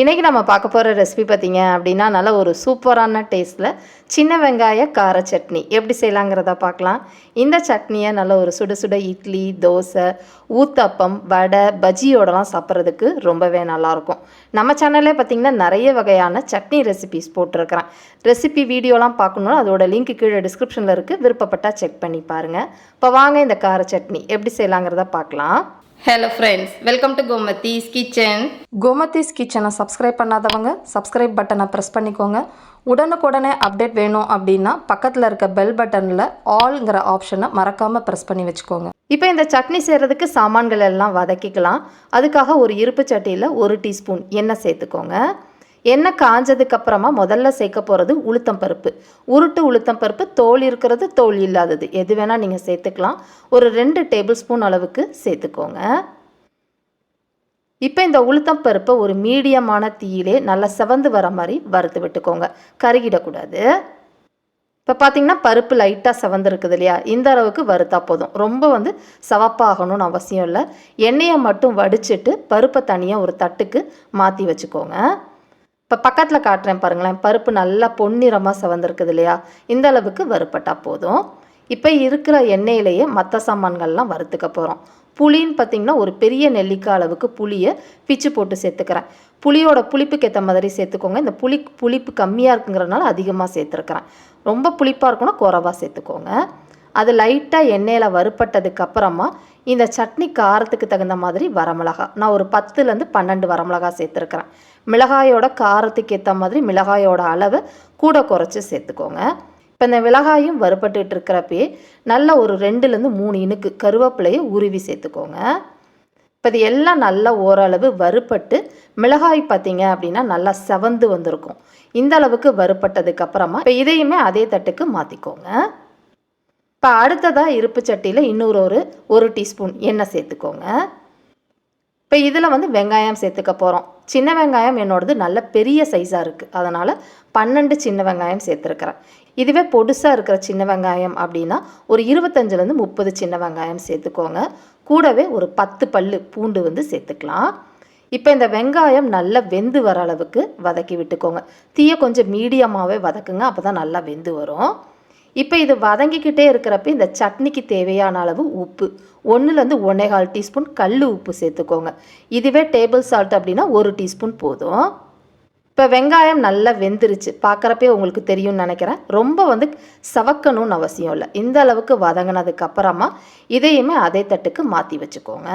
இன்றைக்கி நம்ம பார்க்க போகிற ரெசிபி பார்த்தீங்க அப்படின்னா நல்ல ஒரு சூப்பரான டேஸ்ட்டில் சின்ன வெங்காய கார சட்னி. எப்படி செய்யலாங்கிறத பார்க்கலாம். இந்த சட்னியை நல்ல ஒரு சுட சுட இட்லி தோசை ஊத்தப்பம் வடை பஜ்ஜியோடலாம் சாப்பிட்றதுக்கு ரொம்பவே நல்லாயிருக்கும். நம்ம சேனல்லே பார்த்திங்கன்னா நிறைய வகையான சட்னி ரெசிபிஸ் போட்டிருக்கிறேன். ரெசிபி வீடியோலாம் பார்க்கணுன்னா அதோட லிங்க் கீழே டிஸ்கிரிப்ஷனில் இருக்குது விருப்பப்பட்டால் செக் பண்ணி பாருங்கள் இப்போ வாங்க இந்த கார சட்னி. எப்படி செய்யலாங்கிறத பார்க்கலாம். Hello friends welcome to Gomathi's kitchen Gomathi's கிச்சனை சப்ஸ்கிரைப் பண்ணாதவங்க சப்ஸ்கிரைப் பட்டனை ப்ரெஸ் பண்ணிக்கோங்க. உடனுக்குடனே அப்டேட் வேணும் அப்படின்னா பக்கத்தில் இருக்க பெல் பட்டனில் ஆல்ங்கிற ஆப்ஷனை மறக்காமல் ப்ரெஸ் பண்ணி வச்சுக்கோங்க. இப்போ இந்த சட்னி செய்கிறதுக்கு சாமான்கள் எல்லாம் வதக்கிக்கலாம். அதுக்காக ஒரு இருப்பு சட்டியில் ஒரு டீஸ்பூன் எண்ணெய் சேர்த்துக்கோங்க. எண்ணெய் காஞ்சதுக்கு அப்புறமா முதல்ல சேர்க்க போகிறது உளுத்தம் பருப்பு. உருட்டு உளுத்தம் பருப்பு தோல் இருக்கிறது தோல் இல்லாதது. எது வேணால் நீங்கள் சேர்த்துக்கலாம். ஒரு ரெண்டு டேபிள் ஸ்பூன் அளவுக்கு சேர்த்துக்கோங்க. இப்போ இந்த உளுத்தம் பருப்பை ஒரு மீடியமான தீயிலே நல்லா செவந்து வர மாதிரி வறுத்து விட்டுக்கோங்க. கருகிடக்கூடாது. இப்போ பார்த்தீங்கன்னா பருப்பு லைட்டாக செவந்துருக்குது இல்லையா? இந்த அளவுக்கு வறுத்தா போதும். ரொம்ப வந்து சவப்பாகணும்னு அவசியம் இல்லை. எண்ணெயை மட்டும் வடிச்சிட்டு பருப்பை தனியாக ஒரு தட்டுக்கு மாற்றி வச்சுக்கோங்க. இப்போ பக்கத்தில் காட்டுறேன் பாருங்களேன். பருப்பு நல்லா பொன்னிறமாக செவந்திருக்குது இல்லையா? இந்த அளவுக்கு வறுப்பட்டால் போதும். இப்போ இருக்கிற எண்ணெயிலேயே மற்ற சாமான்கள்லாம் வறுத்துக்க போகிறோம் புளின்னு பார்த்தீங்கன்னா ஒரு பெரிய நெல்லிக்காய் அளவுக்கு புளியை பிச்சு போட்டு சேர்த்துக்கிறேன். புளியோட புளிப்புக்கு ஏற்ற மாதிரி சேர்த்துக்கோங்க. இந்த புளி புளிப்பு கம்மியாக இருக்குங்கிறனால அதிகமாக சேர்த்துருக்குறேன். ரொம்ப புளிப்பாக இருக்குன்னா குறவாக சேர்த்துக்கோங்க. அது லைட்டாக எண்ணெயில் வறுப்பட்டதுக்கு அப்புறமா இந்த சட்னி காரத்துக்கு தகுந்த மாதிரி வரமிளகா. நான் ஒரு பத்துலேருந்து பன்னெண்டு வரமிளகா சேர்த்துருக்குறேன். மிளகாயோட காரத்துக்கு ஏற்ற மாதிரி மிளகாயோட அளவை கூட குறைச்சி சேர்த்துக்கோங்க. இப்போ இந்த மிளகாயும் வறுபட்டுட்டு இருக்கிறப்பயே நல்ல ஒரு ரெண்டுலேருந்து மூணு இனுக்கு கருவேப்பிலையை உருவி சேர்த்துக்கோங்க. இப்போ இது எல்லாம் நல்லா ஓரளவு வறுபட்டு மிளகாய் பார்த்தீங்க அப்படின்னா நல்லா செவந்து வந்திருக்கும். இந்த அளவுக்கு வறுபட்டதுக்கு அப்புறமா இப்போ இதையுமே அதே தட்டுக்கு மாற்றிக்கோங்க இப்போ அடுத்ததாக இருப்பு சட்டியில் இன்னொரு ஒரு ஒரு டீஸ்பூன் எண்ணெய் சேர்த்துக்கோங்க. இப்போ இதில் வந்து வெங்காயம் சேர்த்துக்க போகிறோம் சின்ன வெங்காயம் என்னோடது நல்ல பெரிய சைஸாக இருக்குது அதனால் பன்னெண்டு சின்ன வெங்காயம் சேர்த்துருக்குறேன். இதுவே பொடுசாக இருக்கிற சின்ன வெங்காயம் அப்படின்னா ஒரு இருபத்தஞ்சிலேருந்து முப்பது சின்ன வெங்காயம் சேர்த்துக்கோங்க. கூடவே ஒரு பத்து பல்லு பூண்டு வந்து சேர்த்துக்கலாம். இப்போ இந்த வெங்காயம் நல்லா வெந்து வர அளவுக்கு வதக்கி விட்டுக்கோங்க. தீயை கொஞ்சம் மீடியமாகவே வதக்குங்க அப்போ தான் நல்லா வெந்து வரும். இப்போ இது வதங்கிக்கிட்டே இருக்கிறப்ப இந்த சட்னிக்கு தேவையான அளவு உப்பு. ஒன்றுலேருந்து ஒன்றேகால் டீஸ்பூன் கல் உப்பு சேர்த்துக்கோங்க. இதுவே டேபிள் சால்ட் அப்படின்னா ஒரு டீஸ்பூன் போதும். இப்போ வெங்காயம் நல்லா வெந்துருச்சு. பார்க்குறப்பே உங்களுக்கு தெரியும்னு நினைக்கிறேன். ரொம்ப வந்து சவக்கணும்னு அவசியம் இல்லை. இந்த அளவுக்கு வதங்கினதுக்கு அப்புறமா இதையுமே அதே தட்டுக்கு மாற்றி வச்சுக்கோங்க.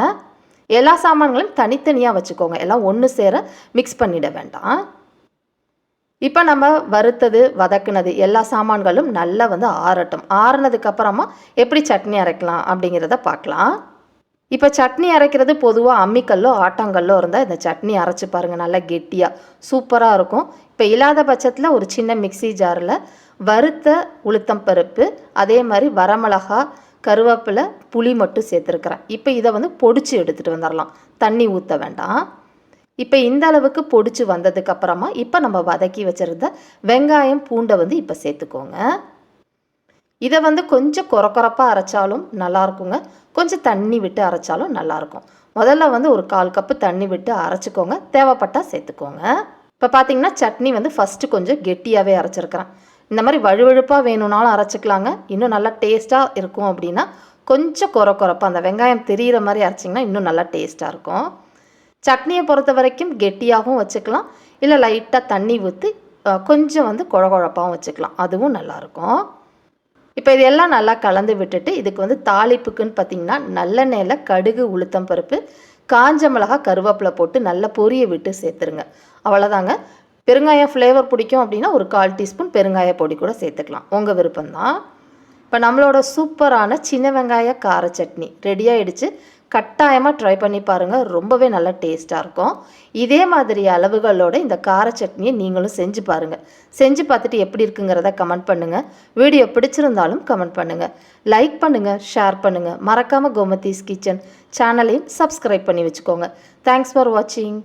எல்லா சாமான்களையும் தனித்தனியாக வச்சுக்கோங்க. எல்லாம் ஒன்று சேர மிக்ஸ் பண்ணிட வேண்டாம். இப்போ நம்ம வறுத்தது வதக்குனது எல்லா சாமான்களும் நல்லா வந்து ஆறட்டும். ஆறுனதுக்கு அப்புறமா எப்படி சட்னி அரைக்கலாம் அப்படிங்கிறத பார்க்கலாம். இப்போ சட்னி அரைக்கிறது பொதுவாக அம்மிக்கல்லோ ஆட்டாங்கல்லோ இருந்தால் இந்த சட்னி அரைச்சி பாருங்கள் நல்லா கெட்டியாக சூப்பராக இருக்கும். இப்போ இல்லாத பட்சத்தில் ஒரு சின்ன மிக்சி ஜாரில் வறுத்த உளுத்தம் பருப்பு அதே மாதிரி வரமிளகா கருவேப்பிலை புளி மட்டும் சேர்த்துருக்குறேன். இப்போ இதை வந்து பொடிச்சு எடுத்துகிட்டு வந்துடலாம் தண்ணி ஊற்ற வேண்டாம். இப்போ இந்த அளவுக்கு பொடிச்சு வந்ததுக்கு அப்புறமா இப்போ நம்ம வதக்கி வச்சுருந்த வெங்காயம் பூண்டை வந்து இப்போ சேர்த்துக்கோங்க. இதை வந்து கொஞ்சம் குறக்குறப்பாக அரைச்சாலும் நல்லாயிருக்குங்க கொஞ்சம் தண்ணி விட்டு அரைச்சாலும் நல்லாயிருக்கும் முதல்ல வந்து ஒரு கால் கப்பு தண்ணி விட்டு அரைச்சிக்கோங்க. தேவைப்பட்டால் சேர்த்துக்கோங்க. இப்போ பார்த்தீங்கன்னா சட்னி வந்து ஃபஸ்ட்டு கொஞ்சம் கெட்டியாகவே அரைச்சிருக்கிறேன். இந்த மாதிரி வழுவழுப்பாக வேணும்னாலும் அரைச்சிக்கலாங்க. இன்னும் நல்லா டேஸ்ட்டாக இருக்கும் அப்படின்னா கொஞ்சம் குறை குறப்பாக அந்த வெங்காயம் தெரிகிற மாதிரி அரைச்சிங்கன்னா இன்னும் நல்லா டேஸ்ட்டாக இருக்கும். சட்னியை பொறுத்த வரைக்கும் கெட்டியாகவும் வச்சுக்கலாம். இல்லை லைட்டாக தண்ணி ஊற்றி கொஞ்சம் வந்து குழகுழப்பாகவும் வச்சுக்கலாம். அதுவும் நல்லாயிருக்கும். இப்போ இதெல்லாம் நல்லா கலந்து விட்டுட்டு இதுக்கு வந்து தாளிப்புக்குன்னு பார்த்தீங்கன்னா நல்லெண்ணெயில் கடுகு உளுத்தம் பருப்பு காஞ்ச மிளகா கருவேப்பிலை போட்டு நல்லா பொரிய விட்டு சேர்த்துருங்க. அவ்வளோதாங்க. பெருங்காயம் ஃப்ளேவர் பிடிக்கும் அப்படின்னா ஒரு கால் டீஸ்பூன் பெருங்காய பொடி கூட சேர்த்துக்கலாம். உங்கள் விருப்பம்தான். இப்போ நம்மளோட சூப்பரான சின்ன வெங்காய கார சட்னி ரெடி ஆயிடுச்சு. கட்டாயமாக ட்ரை பண்ணி பாருங்கள் ரொம்பவே நல்லா டேஸ்ட்டாக இருக்கும். இதே மாதிரி அளவுகளோட இந்த கார சட்னியை நீங்களும் செஞ்சு பாருங்கள் செஞ்சு பார்த்துட்டு எப்படி இருக்குங்கிறத கமெண்ட் பண்ணுங்கள் வீடியோ பிடிச்சிருந்தாலும் கமெண்ட் பண்ணுங்கள் லைக் பண்ணுங்கள் ஷேர் பண்ணுங்கள் மறக்காமல் கோமதீஸ் கிச்சன் சேனலையும் சப்ஸ்கிரைப் பண்ணி வச்சுக்கோங்க. தேங்க்ஸ் ஃபார் வாட்சிங்